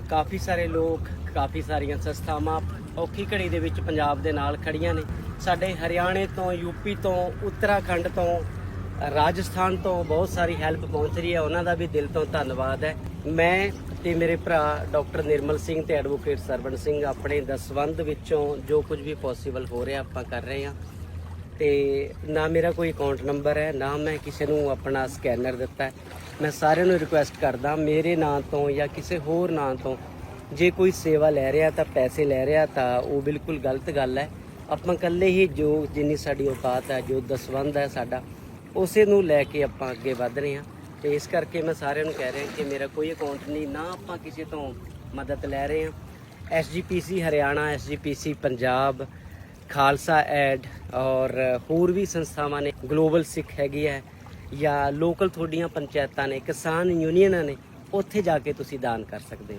ਕਾਫੀ ਸਾਰੇ ਲੋਕ, ਕਾਫੀ ਸਾਰੀਆਂ ਸੰਸਥਾਵਾਂ ਔਖੀ ਘੜੀ ਦੇ ਵਿੱਚ ਪੰਜਾਬ ਦੇ ਨਾਲ ਖੜੀਆਂ ਨੇ। ਸਾਡੇ ਹਰਿਆਣੇ ਤੋਂ, ਯੂਪੀ ਤੋਂ, ਉੱਤਰਾਖੰਡ ਤੋਂ, ਰਾਜਸਥਾਨ ਤੋਂ ਬਹੁਤ ਸਾਰੀ ਹੈਲਪ ਪਹੁੰਚ ਰਹੀ ਹੈ। ਉਹਨਾਂ ਦਾ ਵੀ ਦਿਲ ਤੋਂ ਧੰਨਵਾਦ ਹੈ। ਮੈਂ ਤੇ ਮੇਰੇ ਭਰਾ ਡਾਕਟਰ ਨਿਰਮਲ ਸਿੰਘ ਤੇ ਐਡਵੋਕੇਟ ਸਰਵਣ ਸਿੰਘ ਆਪਣੇ ਦਸਵੰਧ ਵਿੱਚੋਂ ਜੋ ਕੁਝ ਵੀ ਪੋਸੀਬਲ ਹੋ ਰਿਹਾ ਆਪਾਂ ਕਰ ਰਹੇ ਹਾਂ। ਤੇ ਨਾ ਮੇਰਾ ਕੋਈ ਅਕਾਊਂਟ ਨੰਬਰ ਹੈ, ਨਾ ਮੈਂ ਕਿਸੇ ਨੂੰ ਆਪਣਾ ਸਕੈਨਰ ਦਿੱਤਾ ਮੈਂ ਸਾਰਿਆਂ ਨੂੰ ਰਿਕੁਐਸਟ ਕਰਦਾ, ਮੇਰੇ ਨਾਂ ਤੋਂ ਜਾਂ ਕਿਸੇ ਹੋਰ ਨਾਂ ਤੋਂ ਜੇ ਕੋਈ ਸੇਵਾ ਲੈ ਰਿਹਾ ਤਾਂ ਪੈਸੇ ਲੈ ਰਿਹਾ ਤਾਂ ਉਹ ਬਿਲਕੁਲ ਗਲਤ ਗੱਲ ਹੈ। ਆਪਾਂ ਇਕੱਲੇ ਹੀ ਜੋ ਜਿੰਨੀ ਸਾਡੀ ਔਕਾਤ ਹੈ, ਜੋ ਦਸਵੰਧ ਹੈ ਸਾਡਾ, ਉਸੇ ਨੂੰ ਲੈ ਕੇ ਆਪਾਂ ਅੱਗੇ ਵਧ ਰਹੇ ਹਾਂ। ਤੇ ਇਸ ਕਰਕੇ ਮੈਂ ਸਾਰਿਆਂ ਨੂੰ ਕਹਿ ਰਿਹਾ ਕਿ ਮੇਰਾ ਕੋਈ ਅਕਾਊਂਟ ਨਹੀਂ, ਨਾ ਆਪਾਂ ਕਿਸੇ ਤੋਂ ਮਦਦ ਲੈ ਰਹੇ ਹਾਂ। SGPC Haryana SGPC Punjab Khalsa aid ਔਰ ਹੋਰ ਵੀ ਸੰਸਥਾਵਾਂ ਨੇ, ਗਲੋਬਲ ਸਿੱਖ ਹੈਗੀ ਹੈ, ਜਾਂ ਲੋਕਲ ਤੁਹਾਡੀਆਂ ਪੰਚਾਇਤਾਂ ਨੇ, ਕਿਸਾਨ ਯੂਨੀਅਨਾਂ ਨੇ, ਉੱਥੇ ਜਾ ਕੇ ਤੁਸੀਂ ਦਾਨ ਕਰ ਸਕਦੇ ਹੋ।